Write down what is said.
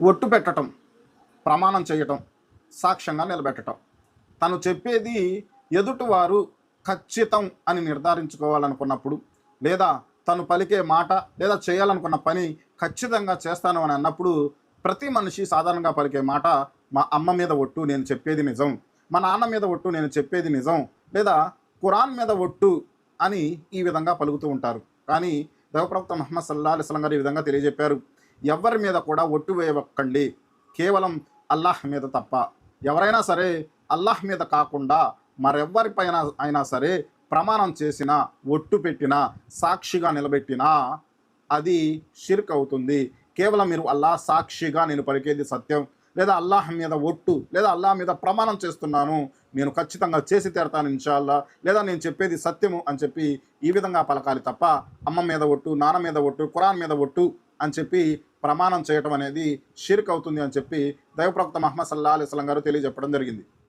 ఒట్టు పెట్టటం ప్రమాణం చేయటం సాక్ష్యంగా నిలబెట్టటం. తను చెప్పేది ఎదుటివారు ఖచ్చితం అని నిర్ధారించుకోవాలనుకున్నప్పుడు లేదా తను పలికే మాట లేదా చేయాలనుకున్న పని ఖచ్చితంగా చేస్తాను అని అన్నప్పుడు ప్రతి మనిషి సాధారణంగా పలికే మాట మా అమ్మ మీద ఒట్టు నేను చెప్పేది నిజం మా నాన్న మీద ఒట్టు నేను చెప్పేది నిజం లేదా ఖురాన్ మీద ఒట్టు అని ఈ విధంగా పలుకుతూ ఉంటారు. కానీ దేవప్రవక్త మహమ్మద్ సల్లా అలిస్లం గారు ఈ విధంగా తెలియజెప్పారు. ఎవరి మీద కూడా ఒట్టు వేయవక్కండి. కేవలం అల్లాహ్ మీద తప్ప. ఎవరైనా సరే అల్లాహ్ మీద కాకుండా మరెవ్వరిపైన అయినా సరే ప్రమాణం చేసిన ఒట్టు పెట్టినా సాక్షిగా నిలబెట్టినా అది షిర్క్ అవుతుంది. కేవలం మీరు అల్లాహ్ సాక్షిగా నేను పలికేది సత్యం లేదా అల్లాహ్ మీద ఒట్టు లేదా అల్లాహ్ మీద ప్రమాణం చేస్తున్నాను నేను ఖచ్చితంగా చేసి తీరతాను ఇన్షాల్లా లేదా నేను చెప్పేది సత్యము అని చెప్పి ఈ విధంగా పలకాలి తప్ప అమ్మ మీద ఒట్టు నాన్న మీద ఒట్టు కురాన్ మీద ఒట్టు అని చెప్పి ప్రమాణం చేయటం అనేది షిర్క్ అవుతుంది అని చెప్పి దైవప్రవక్త మహమ్మద్ సల్లా అలైస్లం గారు తెలియజెప్పడం జరిగింది.